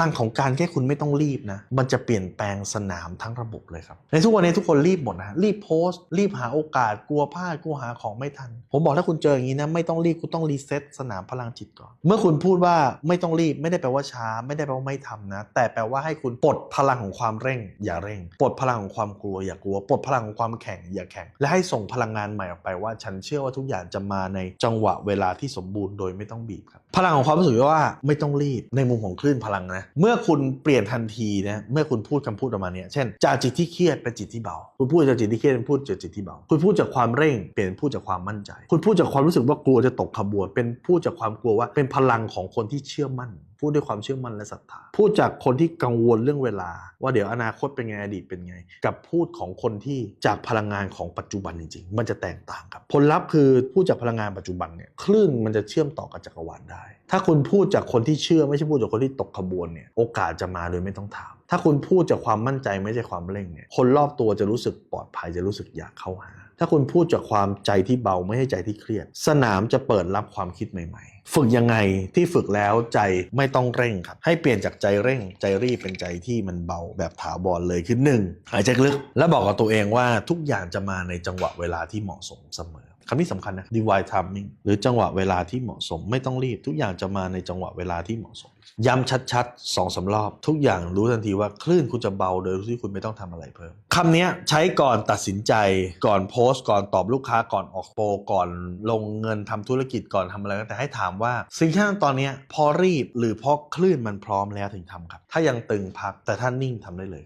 ลังของการแค่คุณไม่ต้องรีบนะ มันจะเปลี่ยนแปลงสนามทั้งระบบเลยครับ ในทุกวันนี้ทุกคนรีบหมดนะรีบโพสต์ รีบหาโอกาสกลัวพลาดกลัวหาของไม่ทัน ผมบอกถ้าคุณเจออย่างนี้นะไม่ต้องรีบคุณต้องรีเซ็ตสนามพลังจิตก่อน เมื่อคุณพูดว่าไม่ต้องรีบไม่ได้แปลว่าช้า ไม่ได้แปลว่าไม่ทำนะ แต่แปลว่าให้คุณปลดพลังของความเร่ง อย่าเร่ง ปลดพลังของความกลัว อย่ากลัว ปลดพลังของความแข่งอย่าแข่งและให้ส่งพลังงานใหม่ออกไปว่า ฉันเชื่อว่าทุกอย่างจะมาในจังหวะเวลาที่สมบูรณ์โดยไม่ต้องบีบครับพลังของความรู้สึกว่าไม่ต้องรีบในมุมของคลื่นพลังนะเมื่อคุณเปลี่ยนทันทีนะเมื่อคุณพูดคำพูดออกมาเนี่ยเช่นจากจิตที่เครียดเป็นจิตที่เบา คุณพูดจากจิตที่เครียดเป็นพูดจากจิตที่เบา คุณพูดจากความเร่งเปลี่ยนเป็นพูดจากความมั่นใจ คุณพูดจากความรู้สึกว่ากลัวจะตกขบวน เป็นพูดจากความกลัวว่าเป็นพลังของคนที่เชื่อมั่น พูดด้วยความเชื่อมั่นและศรัทธา พูดจากคนที่กังวลเรื่องเวลา ว่าเดี๋ยวอนาคตเป็นไงอดีตเป็นไง กับพูดของคนที่จากพลังงานของปัจจุบันจริง ๆ มันจะแตกต่างครับผลลัพธ์คือพูดจากพลังงานปัจจุบันเนี่ยคลื่นมันจะเชื่อมต่อกับจักรวาลได้ ถ้าคุณพูดจากคนที่เชื่อไม่ใช่พูดจากคนที่ตกขบวนเนี่ยโอกาสจะมาโดยไม่ต้องถาม ถ้าคุณพูดจากความมั่นใจไม่ใช่ความเร่งเนี่ยคนรอบตัวจะรู้สึกปลอดภัยจะรู้สึกอยากเข้าหา ถ้าคุณพูดจากความใจที่เบาไม่ใช่ใจที่เครียด สนามจะเปิดรับความคิดใหม่ๆ ฝึกยังไงที่ฝึกแล้วใจไม่ต้องเร่งครับ ให้เปลี่ยนจากใจเร่ง ใจรีบเป็นใจที่มันเบาแบบถาวรเลยคือหนึ่งหายใจลึกแล้วบอกกับตัวเองว่าทุกอย่างจะมาในจังหวะเวลาที่เหมาะสมเสมอ คำนี้สำคัญนะ divine timing หรือจังหวะเวลาที่เหมาะสมไม่ต้องรีบ ทุกอย่างจะมาในจังหวะเวลาที่เหมาะสม ย้ำชัดๆสองสารอบ ทุกอย่างรู้ทันทีว่าคลื่นคุณจะเบาโดยที่คุณไม่ต้องทำอะไรเพิ่มคำนี้ใช้ก่อนตัดสินใจก่อนโพสต์ก่อนตอบลูกค้าก่อนออกโปรก่อนลงเงินทำธุรกิจก่อนทำอะไรก็แต่ให้ถามว่า สิ่งที่ทำตอนนี้พอรีบหรือเพราะคลื่นมันพร้อมแล้วถึงทำครับ ถ้ายังตึงพักแต่ถ้านิ่งทำได้เลย